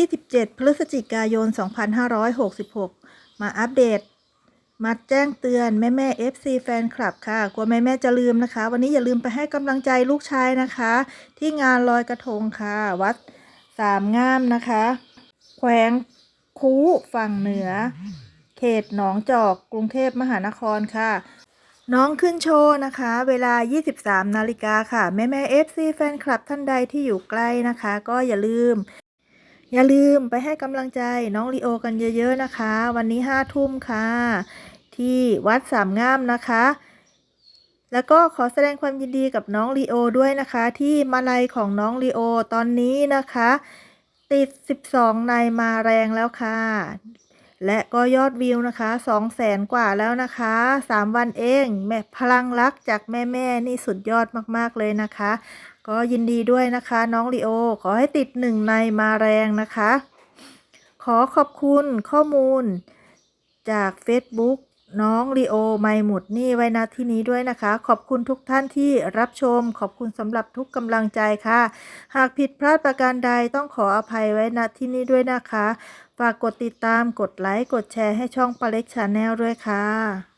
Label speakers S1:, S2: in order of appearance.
S1: 27 พฤศจิกายน 2566 มาอัปเดต มาแจ้งเตือนแม่แม่ FC แฟนคลับค่ะ กลัวแม่แม่จะลืมนะคะ วันนี้อย่าลืมไปให้กำลังใจลูกชายนะคะ ที่งานลอยกระทงค่ะ วัดสามงามนะคะ แขวงคูฝั่งเหนือ เขตหนองจอก กรุงเทพมหานครค่ะน้องขึ้นโชว์นะคะ เวลา 23 นาฬิกาค่ะ แม่แม่ FC แฟนคลับท่านใดที่อยู่ใกล้นะคะ ก็อย่าลืม อย่าลืมไปให้กำลังใจน้องลีโอกันเยอะๆนะคะ วันนี้ห้าทุ่มค่ะ ที่วัดสามงามนะคะ แล้วก็ขอแสดงความยินดีกับน้องลีโอด้วยนะคะ ที่มาลัยของน้องลีโอตอนนี้นะคะ ติด 12 ในมาแรงแล้วค่ะ และก็ยอดวิวนะคะ2แสนกว่าแล้วนะคะ3วันเองแม่พลังรักจากแม่แม่นี่สุดยอดมากๆเลยนะคะ ก็ยินดีด้วยนะคะ น้องลีโอ ขอให้ติดหนึ่งในมาแรงนะคะ ขอขอบคุณข้อมูลจาก Facebook น้องลีโอไม่หมุดนี่ไว้นะที่นี้ด้วยนะคะ ขอบคุณทุกท่านที่รับชม ขอบคุณสำหรับทุกกำลังใจค่ะ หากผิดพลาดประการใดต้องขออภัยไว้นะที่นี้ด้วยนะคะ ฝากกดติดตามกดไลค์กดแชร์ให้ช่องปาเล็กชาแนลด้วยค่ะ